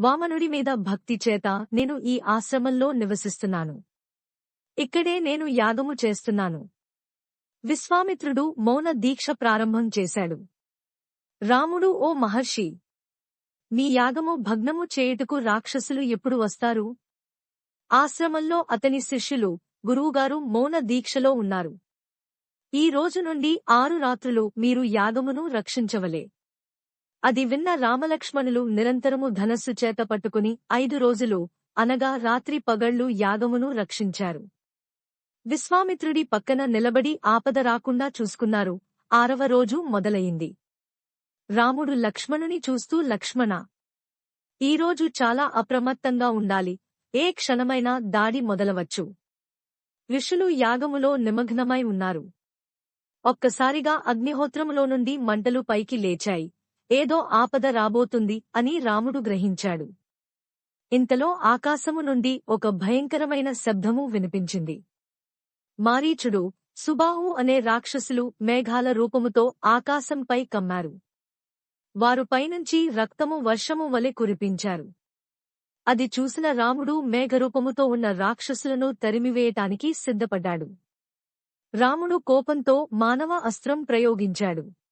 వామనుడి మీద భక్తి చేత నేను ఈ ఆశ్రమంలో నివసిస్తున్నాను. ఇక్కడే నేను యాగము చేస్తున్నాను. విశ్వామిత్రుడు మౌన దీక్ష ప్రారంభం చేశాడు. రాముడు ఓ మహర్షి! మీ యాగము భగ్నము చేయుటకు రాక్షసులు ఎప్పుడు వస్తారు? ఆశ్రమంలో అతని శిష్యులు గురువుగారు మౌన దీక్షలో ఉన్నారు. ఈ రోజు నుండి ఆరు రాత్రులు మీరు యాగమును రక్షించవలే. అది విన్న రామలక్ష్మణులు నిరంతరము ధనస్సు చేత పట్టుకుని ఐదు రోజులు అనగా రాత్రి పగళ్ళు యాగమును రక్షించారు. విశ్వామిత్రుడి పక్కన నిలబడి ఆపద రాకుండా చూసుకున్నారు. ఆరవ రోజు మొదలయింది రాముడు లక్ష్మణుని చూస్తూ లక్ష్మణ ఈరోజు చాలా అప్రమత్తంగా ఉండాలి. ఏ క్షణమైనా దాడి మొదలవచ్చు. ఋషులు యాగములో నిమగ్నమై ఉన్నారు. ఒక్కసారిగా అగ్నిహోత్రములో నుండి మంటలు పైకి లేచాయి. ఏదో ఆపద రాబోతుంది అని రాముడు గ్రహించాడు. ఇంతలో ఆకాశము నుండి ఒక భయంకరమైన శబ్దము వినిపించింది. మారీచుడు సుబాహు అనే రాక్షసులు మేఘాల రూపముతో ఆకాశంపై కమ్మారు. వారు పైనుంచి రక్తము వర్షము వలె కురిపించారు. అది చూసిన రాముడు మేఘరూపముతో ఉన్న రాక్షసులను తరిమివేయటానికి సిద్ధపడ్డాడు. రాముడు కోపంతో మానవ అస్త్రం ప్రయోగించాడు.